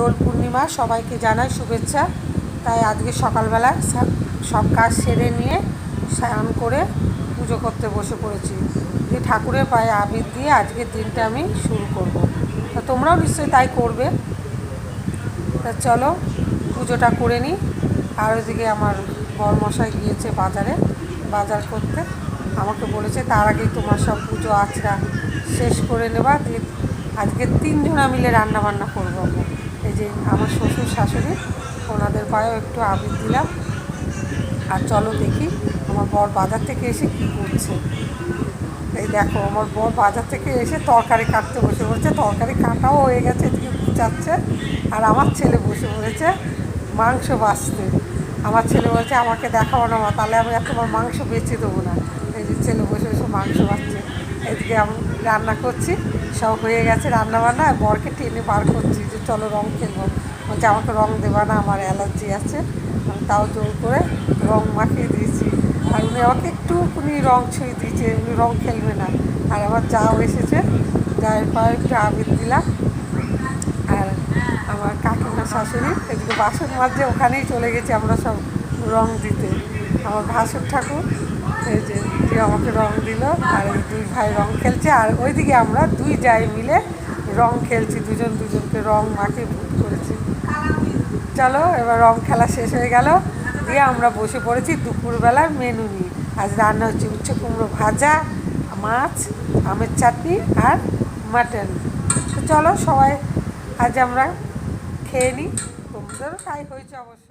দোল পূর্ণিমা, সবাইকে জানাই শুভেচ্ছা। তাই আজকে সকালবেলা সব কাজ সেরে নিয়ে স্নান করে পুজো করতে বসে পড়েছি। যে ঠাকুরের পায়ে আবির দিয়ে আজকের দিনটা আমি শুরু করব। তা তোমরাও নিশ্চয়ই তাই করবে। তা চলো, পুজোটা করে নিই। আর ওইদিকে আমার বরমশাই গিয়েছে বাজারে, বাজার করতে। আমাকে বলেছে, তার আগেই তোমার সব পুজো আচরা শেষ করে নেবা। আজকে তিনজনা মিলে রান্না বান্না করব। এই যে আমার শ্বশুর শাশুড়ি ওনাদের পায়েও একটু আবির দিলাম। আর চলো দেখি আমার বর বাজার থেকে এসে কী করছে। এই দেখো আমার বর বাজার থেকে এসে তরকারি কাটতে বসে পড়েছে। তরকারি কাটাও হয়ে গেছে এদিকে কুচাচ্ছে। আর আমার ছেলে বসে পড়েছে মাংস বাছতে আমার ছেলে বলছে আমাকে দেখাবো না মা, তাহলে আমি তোমার মাংস বেচে দেবো না। এই যে ছেলে বসে বসে মাংস বাঁচছে। এদিকে আমি রান্না করছি। সব হয়ে গেছে রান্না বান্না আর বরকে টেনে বার করছি যে চলো রং খেলব। বলছে, আমাকে রং দেবা না, আমার অ্যালার্জি আছে। আমি তাও জোর করে রং মাখিয়ে দিয়েছি। আর উনি আমাকে একটুখানি রং ছুঁয়ে দিয়েছে, উনি রং খেলবে না। আর আমার যাও এসেছে যায়ের পায়ে একটু আবির দিলাম। আর আমার কাকিমা, শাশুড়ি, এদিকে বাসন মাঝে ওখানেই চলে গেছি আমরা সব রং দিতে। আমার ভাসুর ঠাকুর, এই যে আমাকে রং দিল, আর এই দুই ভাই রং খেলছে, আর ওইদিকে আমরা দুই যাই মিলে রং খেলছি, দুজন দুজনকে রং মাখিয়ে ভূত করেছি। চলো, এবার রং খেলা শেষ হয়ে গেল। দিয়ে আমরা বসে পড়েছি দুপুরবেলার মেনু নিয়ে। আজ রান্না হচ্ছে উচ্ছে কুমড়ো ভাজা, মাছ, আমের চাটনি আর মাটন তো চলো সবাই, আজ আমরা খেয়ে নিই তোমাদেরও তাই হয়েছে অবশ্য।